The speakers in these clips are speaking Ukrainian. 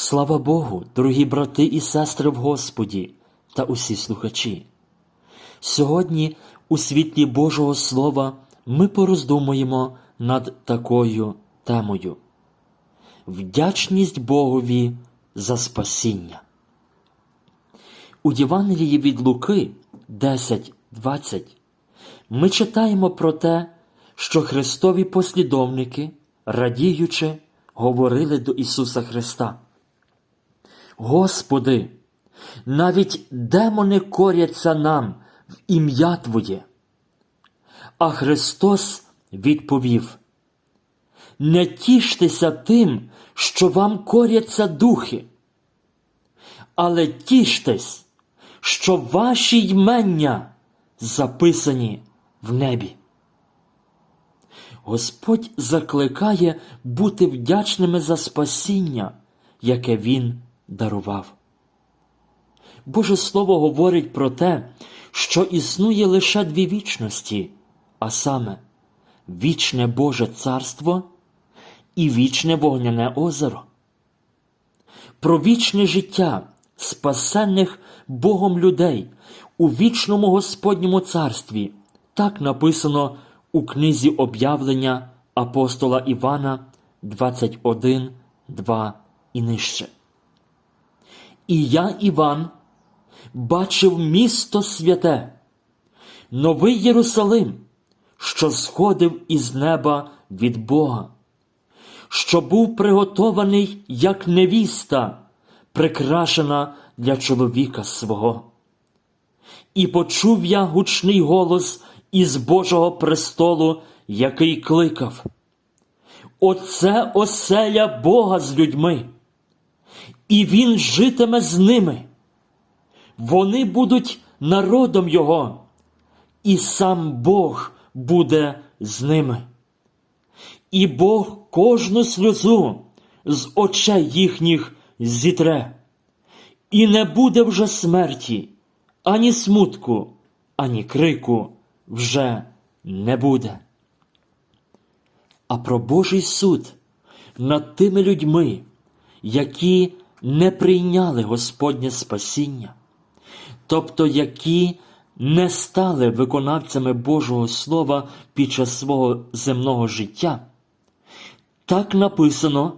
Слава Богу, дорогі брати і сестри в Господі та усі слухачі. Сьогодні, у світлі Божого Слова, ми пороздумуємо над такою темою Вдячність Богові за спасіння. У Євангелії від Луки 10.20 ми читаємо про те, що Христові послідовники, радіючи, говорили до Ісуса Христа. Господи, навіть демони коряться нам в ім'я Твоє. А Христос відповів: Не тіштеся тим, що вам коряться духи, але тіштесь, що ваші ймення записані в небі. Господь закликає бути вдячними за спасіння, яке Він дарував. Боже Слово говорить про те, що існує лише дві вічності, а саме вічне Боже Царство і вічне вогняне озеро. Про вічне життя спасенних Богом людей у вічному Господньому царстві так написано у книзі об'явлення апостола Івана 21, 2 і нижче. І я, Іван, бачив місто святе, новий Єрусалим, що сходив із неба від Бога, що був приготований як невіста, прикрашена для чоловіка свого. І почув я гучний голос із Божого престолу, який кликав: Оце оселя Бога з людьми, і Він житиме з ними. Вони будуть народом Його, і сам Бог буде з ними. І Бог кожну сльозу з очей їхніх зітре, і не буде вже смерті, ані смутку, ані крику вже не буде. А про Божий суд над тими людьми, які не прийняли Господнє спасіння, тобто які не стали виконавцями Божого Слова під час свого земного життя, так написано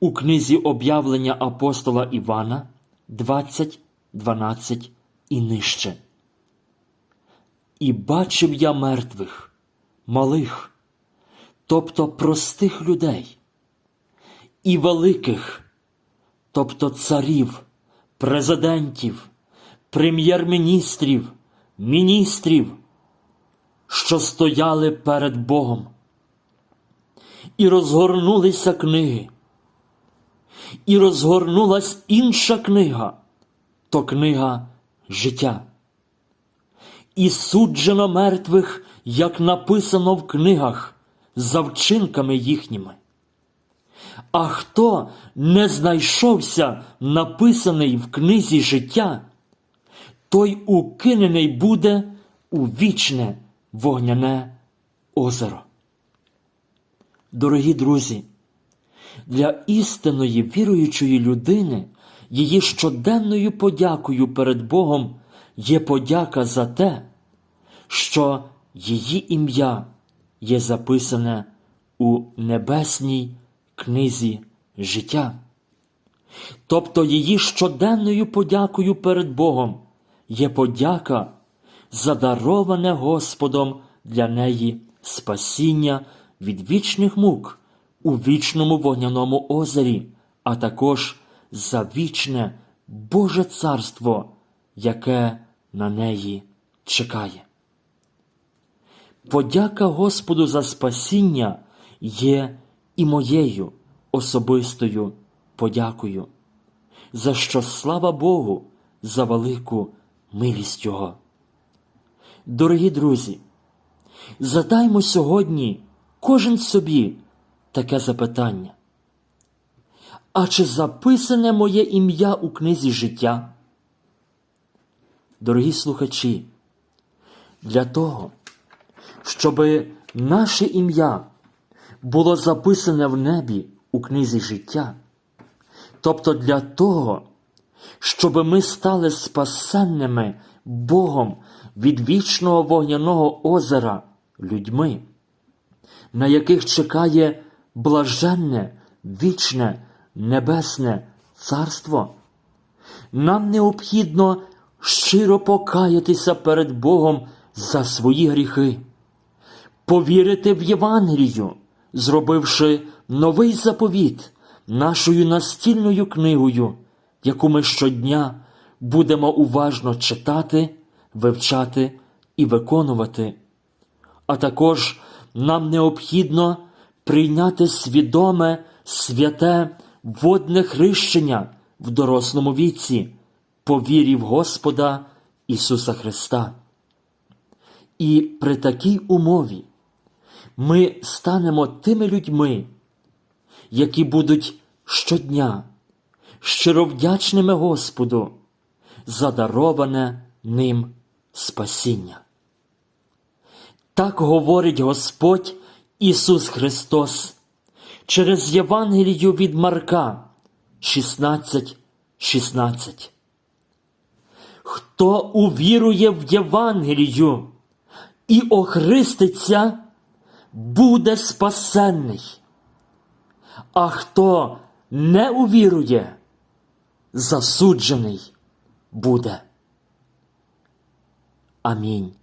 у книзі об'явлення апостола Івана 20, 12 і нижче. І бачив я мертвих, малих, тобто простих людей, і великих, тобто царів, президентів, прем'єр-міністрів, міністрів, що стояли перед Богом. І розгорнулися книги. І розгорнулась інша книга, то книга життя. І суджено мертвих, як написано в книгах, за вчинками їхніми. А хто не знайшовся написаний в книзі життя, той укинений буде у вічне вогняне озеро. Дорогі друзі, для істинної віруючої людини її щоденною подякою перед Богом є подяка за те, що її ім'я є записане у небесній книзі життя. Тобто її щоденною подякою перед Богом є подяка, задароване Господом для неї спасіння від вічних мук у вічному вогняному озері, а також за вічне Боже царство, яке на неї чекає. Подяка Господу за спасіння є і моєю особистою подякою, за що слава Богу за велику милість Його. Дорогі друзі, задаймо сьогодні кожен собі таке запитання. А чи записане моє ім'я у книзі життя? Дорогі слухачі, для того, щоб наше ім'я було записане в небі у книзі життя, тобто для того, щоб ми стали спасенними Богом від вічного вогняного озера людьми, на яких чекає блаженне, вічне, небесне царство. Нам необхідно щиро покаятися перед Богом за свої гріхи, повірити в Євангелію, зробивши новий заповіт нашою настільною книгою, яку ми щодня будемо уважно читати, вивчати і виконувати. А також нам необхідно прийняти свідоме, святе водне хрещення в дорослому віці по вірі в Господа Ісуса Христа. І при такій умові ми станемо тими людьми, які будуть щодня щиро вдячними Господу за дароване ним спасіння. Так говорить Господь Ісус Христос через Євангелію від Марка 16, 16. Хто увірує в Євангелію і охриститься, буде спасенний. А хто не увірує, засуджений буде. Амінь.